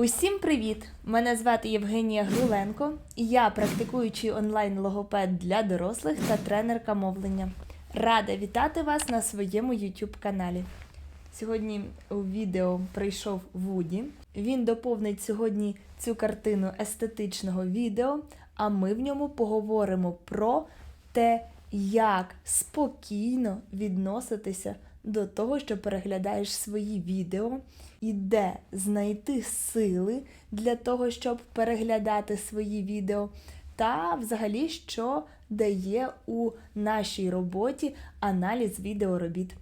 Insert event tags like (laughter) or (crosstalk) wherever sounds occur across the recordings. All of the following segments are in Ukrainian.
Усім привіт! Мене звати Євгенія Груленко. Я практикуючий онлайн-логопед для дорослих та тренерка мовлення. Рада вітати вас на своєму YouTube каналі. Сьогодні у відео прийшов Вуді. Він доповнить сьогодні цю картину естетичного відео, а ми в ньому поговоримо про те, як спокійно відноситися до того, що переглядаєш свої відео, і де знайти сили для того, щоб переглядати свої відео, та взагалі, що дає у нашій роботі аналіз відеоробіт.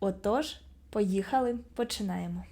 Отож, поїхали, починаємо.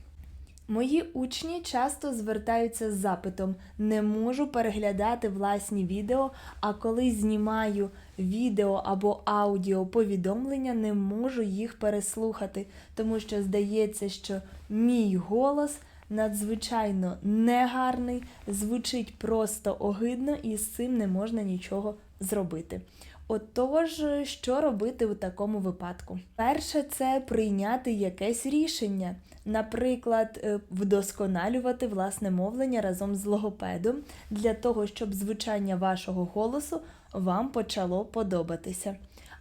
Мої учні часто звертаються з запитом: не можу переглядати власні відео, а коли знімаю відео або аудіо повідомлення, не можу їх переслухати, тому що здається, що мій голос надзвичайно негарний, звучить просто огидно, і з цим не можна нічого зробити. Отож, що робити у такому випадку? Перше, це прийняти якесь рішення, наприклад, е, вдосконалювати власне мовлення разом з логопедом для того, щоб звучання вашого голосу вам почало подобатися.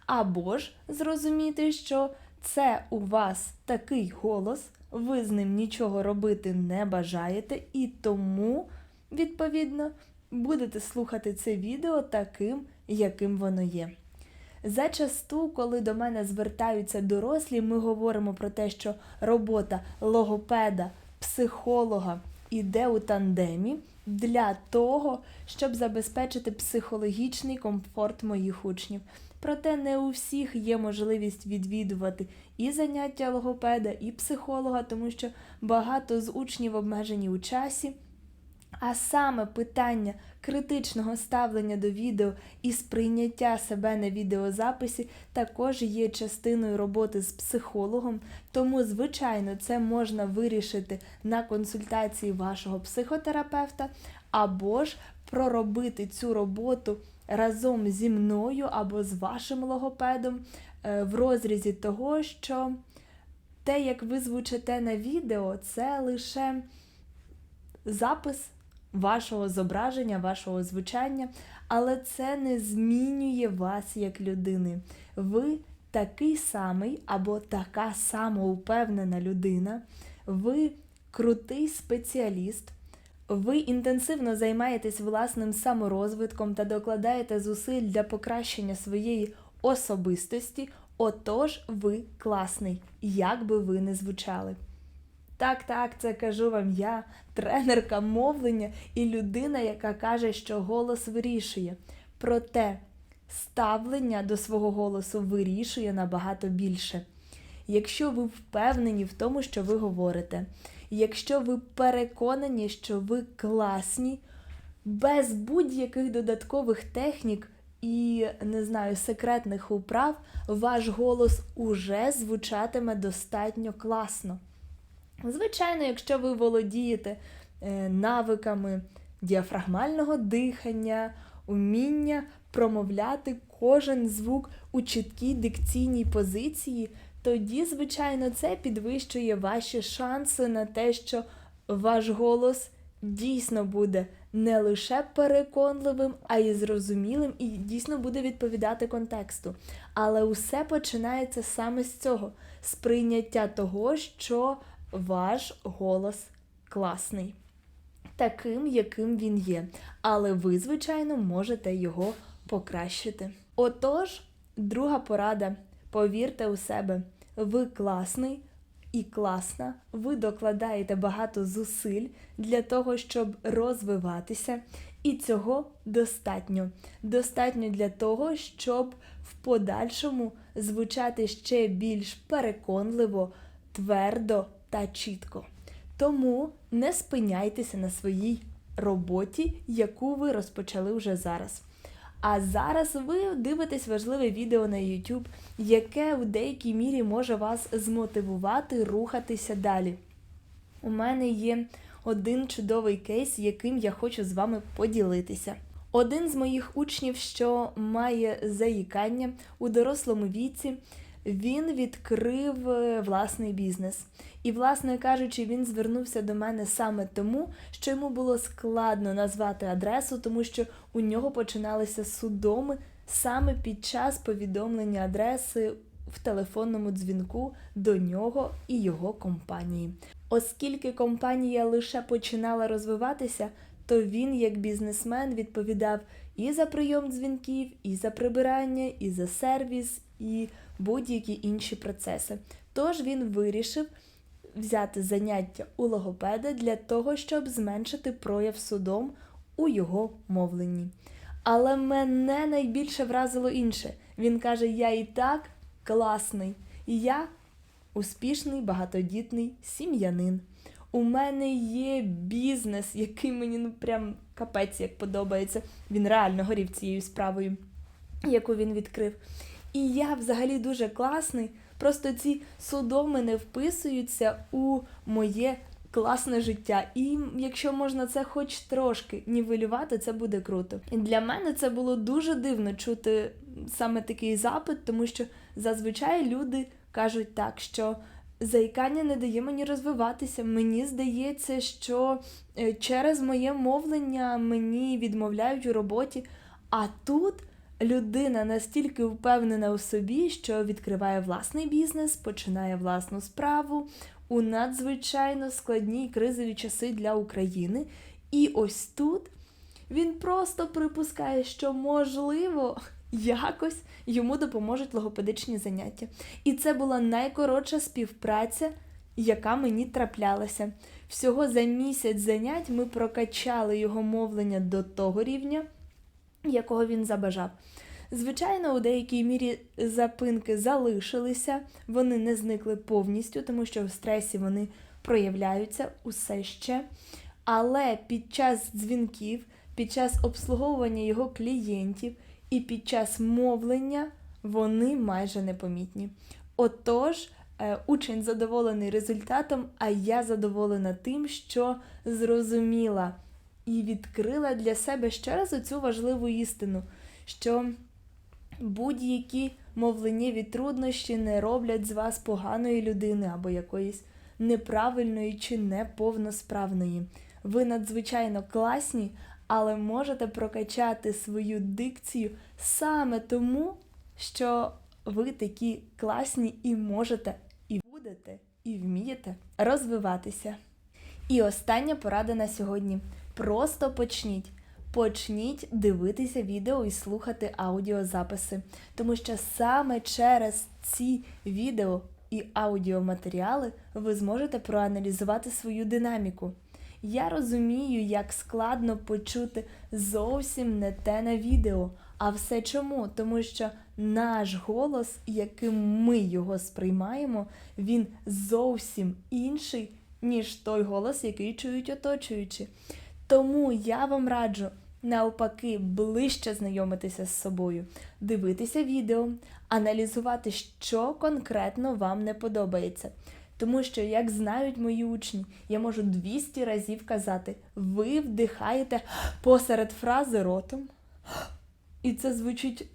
Або ж зрозуміти, що це у вас такий голос, ви з ним нічого робити не бажаєте, і тому, відповідно, будете слухати це відео таким, яким воно є. Зачасту, коли до мене звертаються дорослі, ми говоримо про те, що робота логопеда, психолога іде у тандемі для того, щоб забезпечити психологічний комфорт моїх учнів. Проте не у всіх є можливість відвідувати і заняття логопеда, і психолога, тому що багато з учнів обмежені у часі. А саме питання критичного ставлення до відео і сприйняття себе на відеозаписі також є частиною роботи з психологом, тому, звичайно, це можна вирішити на консультації вашого психотерапевта, або ж проробити цю роботу разом зі мною або з вашим логопедом е, в розрізі того, що те, як ви звучите на відео, це лише запис вашого зображення, вашого звучання, але це не змінює вас як людини. Ви такий самий або така самоупевнена людина, ви крутий спеціаліст. Ви інтенсивно займаєтесь власним саморозвитком та докладаєте зусиль для покращення своєї особистості, отож ви класний, як би ви не звучали. Так, так, це кажу вам я, тренерка мовлення і людина, яка каже, що голос вирішує. Проте ставлення до свого голосу вирішує набагато більше. Якщо ви впевнені в тому, що ви говорите, якщо ви переконані, що ви класні, без будь-яких додаткових технік і, не знаю, секретних управ, ваш голос уже звучатиме достатньо класно. Звичайно, якщо ви володієте е, навиками діафрагмального дихання, уміння промовляти кожен звук у чіткій дикційній позиції, тоді, звичайно, це підвищує ваші шанси на те, що ваш голос дійсно буде не лише переконливим, а й зрозумілим і дійсно буде відповідати контексту. Але усе починається саме з цього сприйняття того, що ваш голос класний, таким, яким він є. Але ви, звичайно, можете його покращити. Отож, друга порада: повірте у себе, ви класний. І класна, ви докладаєте багато зусиль для того, щоб розвиватися, і цього достатньо. Достатньо для того, щоб в подальшому звучати ще більш переконливо, твердо та чітко. Тому не спиняйтеся на своїй роботі, яку ви розпочали вже зараз. А зараз ви дивитесь важливе відео на YouTube, яке у деякій мірі може вас змотивувати рухатися далі. У мене є один чудовий кейс, яким я хочу з вами поділитися. Один з моїх учнів, що має заїкання у дорослому віці, він відкрив е, власний бізнес. І, власне кажучи, він звернувся до мене саме тому, що йому було складно назвати адресу, тому що у нього починалися судоми саме під час повідомлення адреси в телефонному дзвінку до нього і його компанії. Оскільки компанія лише починала розвиватися, то він, як бізнесмен, відповідав і за прийом дзвінків, і за прибирання, і за сервіс, і будь-які інші процеси. Тож він вирішив взяти заняття у логопеда для того, щоб зменшити прояв судом у його мовленні. Але мене найбільше вразило інше. Він каже: Я і так класний, і я успішний багатодітний сім'янин. У мене є бізнес, який мені ну прям капець як подобається. Він реально горів цією справою, яку він відкрив. І я взагалі дуже класний. Просто ці судоми не вписуються у моє класне життя. І якщо можна це хоч трошки нівелювати, це буде круто. І для мене це було дуже дивно чути саме такий запит, тому що зазвичай люди кажуть так, що заїкання не дає мені розвиватися. Мені здається, що е, через моє мовлення мені відмовляють у роботі. А тут людина настільки впевнена у собі, що відкриває власний бізнес, починає власну справу у надзвичайно складні кризові часи для України. І ось тут він просто припускає, що можливо. Якось йому допоможуть логопедичні заняття. І це була найкоротша співпраця, яка мені траплялася. Всього за місяць занять ми прокачали його мовлення до того рівня, якого він забажав. Звичайно, у деякій мірі запинки залишилися, вони не зникли повністю, тому що в стресі вони проявляються усе ще. Але під час дзвінків, під час обслуговування його клієнтів і під час мовлення вони майже непомітні. Отож, е, учень задоволений результатом, а я задоволена тим, що зрозуміла і відкрила для себе ще раз оцю важливу істину, що будь-які мовленнєві труднощі не роблять з вас поганої людини або якоїсь неправильної чи неповносправної. Ви надзвичайно класні, але можете прокачати свою дикцію саме тому, що ви такі класні і можете, і будете, і вмієте розвиватися. І остання порада на сьогодні. Просто почніть. Почніть дивитися відео і слухати аудіозаписи, тому що саме через ці відео і аудіоматеріали ви зможете проаналізувати свою динаміку. Я розумію, як складно почути зовсім не те на відео. А все чому? Тому що наш голос, яким ми його сприймаємо, він зовсім інший, ніж той голос, який чують оточуючі. Тому я вам раджу навпаки ближче знайомитися з собою, дивитися відео, аналізувати, що конкретно вам не подобається. Тому що, як знають мої учні, я можу 200 разів казати, ви вдихаєте посеред фрази ротом. І це звучить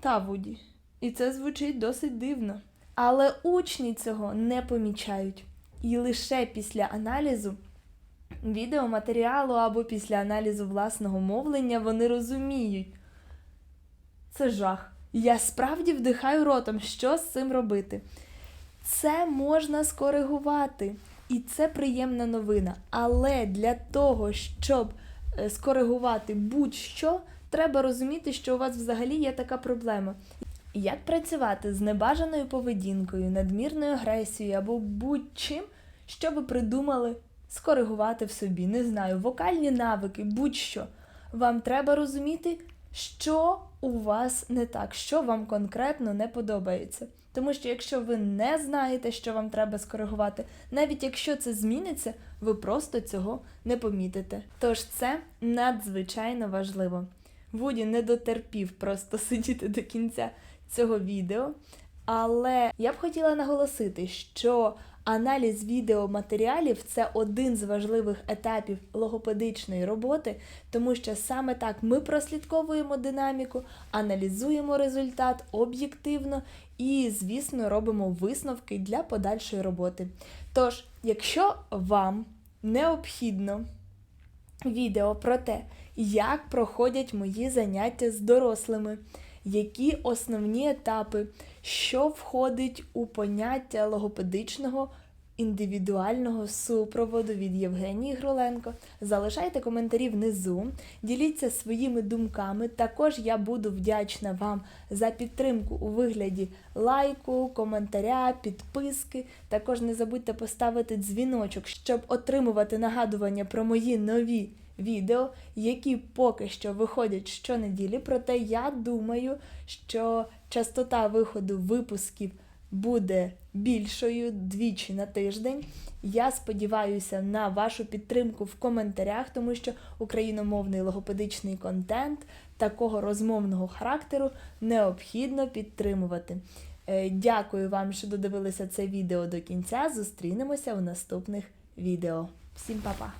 та Вуді. І це звучить досить дивно. Але учні цього не помічають. І лише після аналізу відеоматеріалу або після аналізу власного мовлення вони розуміють. Це жах. Я справді вдихаю ротом. Що з цим робити? Це можна скоригувати. І це приємна новина. Але для того, щоб е, скоригувати будь-що, треба розуміти, що у вас взагалі є така проблема. Як працювати з небажаною поведінкою, надмірною агресією або будь-чим, що ви придумали скоригувати в собі, не знаю, вокальні навики, будь-що. Вам треба розуміти, що у вас не так, що вам конкретно не подобається. Тому що якщо ви не знаєте, що вам треба скоригувати, навіть якщо це зміниться, ви просто цього не помітите. Тож це надзвичайно важливо. Вуді не дотерпів просто (laughs) сидіти до кінця цього відео. Але я б хотіла наголосити, що Аналіз відеоматеріалів це один з важливих етапів логопедичної роботи, тому що саме так ми прослідковуємо динаміку, аналізуємо результат об'єктивно і, звісно, робимо висновки для подальшої роботи. Тож, якщо вам необхідно відео про те, як проходять мої заняття з дорослими, які основні етапи, що входить у поняття логопедичного індивідуального супроводу від Євгенії Гроленко. Залишайте коментарі внизу, діліться своїми думками. Також я буду вдячна вам за підтримку у вигляді лайку, коментаря, підписки. Також не забудьте поставити дзвіночок, щоб отримувати нагадування про мої нові відео, які поки що виходять щонеділі. Проте я думаю, що частота виходу випусків буде більшою двічі на тиждень. Я сподіваюся на вашу підтримку в коментарях, тому що україномовний логопедичний контент такого розмовного характеру необхідно підтримувати. Е, Дякую вам, що додивилися це відео до кінця. Зустрінемося у наступних відео. Всім па-па!